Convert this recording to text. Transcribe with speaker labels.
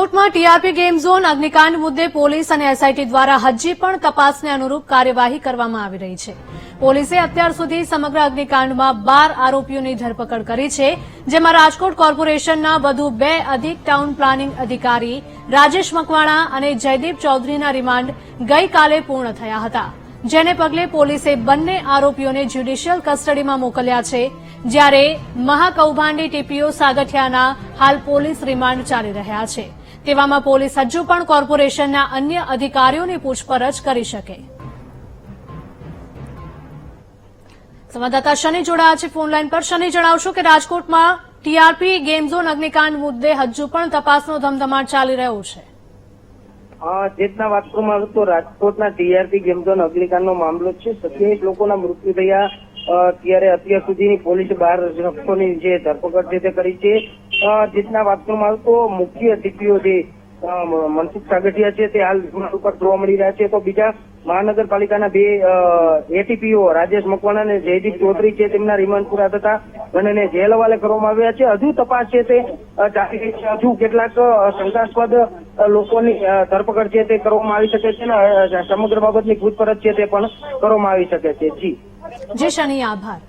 Speaker 1: રાજકોટમાં TRP game zone, અગ્નિકાંડ મુદ્દે police અને એસઆઈટી દ્વારા હજી પણ તપાસને અનુરૂપ કાર્યવાહી કરવામાં આવી રહી છે. પોલીસે અત્યાર સુધી સમગ્ર અગ્નિકાંડમાં બાર આરોપીઓની ધરપકડ કરી છે, જેમાં રાજકોટ કોર્પોરેશનના વધુ બે અધિક ટાઉન પ્લાનિંગ અધિકારી, રાજેશ મકવાણા અને જયદીપ ચૌધરીના રિમાન્ડ ગઈકાલે પૂર્ણ થયા હતા. જેને પગલે પોલીસે બંને આરોપીઓને જ્યુડિશિયલ કસ્ટડીમાં મોકલ્યા છે, જ્યારે મહાકૌભાંડી ટીપીઓ સાગઠિયાના હાલ પોલીસ રિમાન્ડ ચાલી રહ્યા છે. તેવામાં પોલીસ હજુ પણ કોર્પોરેશનના અન્ય અધિકારીઓની પૂછપરછ કરી શકે. સંવાદદાતા શનિ જોડાયા છે. ફોનલાઈન પર શનિ જણાવશો કે રાજકોટમાં ટીઆરપી ગેમ ઝોન અગ્નિકાંડ મુદ્દે હજુ પણ તપાસનો ધમધમાટ ચાલી રહ્યો છે.
Speaker 2: અ, જેટના વાત કરવામાં આવે તો રાજકોટના ટીઆરપી ગેમઝોન અગ્નિકાંડનો મામલો છે. સત્યાવીસ લોકોના મૃત્યુ થયા ત્યારે અત્યાર સુધીની પોલીસે બાર શખ્સોની જે ધરપકડ છે તે કરી છે. જેટના વાત કરવામાં આવે તો મુખ્ય ટીપીઓ જે મનસુખ સાગઠિયા છે તે હાલ ઉપર જોવા મળી રહ્યા છે. તો બીજા મહાનગરપાલિકાના બે એટીપીઓ રાજેશ મકવાણા અને જયદીપ ચૌધરી છે તેમના રિમાન્ડ પૂરા થતા બંનેને જેલ હવાલે કરવામાં આવ્યા છે. હજુ તપાસ છે તે ચાલી રહી છે. હજુ કેટલાક શંકાસ્પદ લોકોની ધરપકડ છે તે કરવામાં આવી શકે છે અને સમગ્ર બાબતની પૂછપરછ છે તે પણ કરવામાં આવી શકે છે. જી.
Speaker 1: જી, શનિ, આભાર.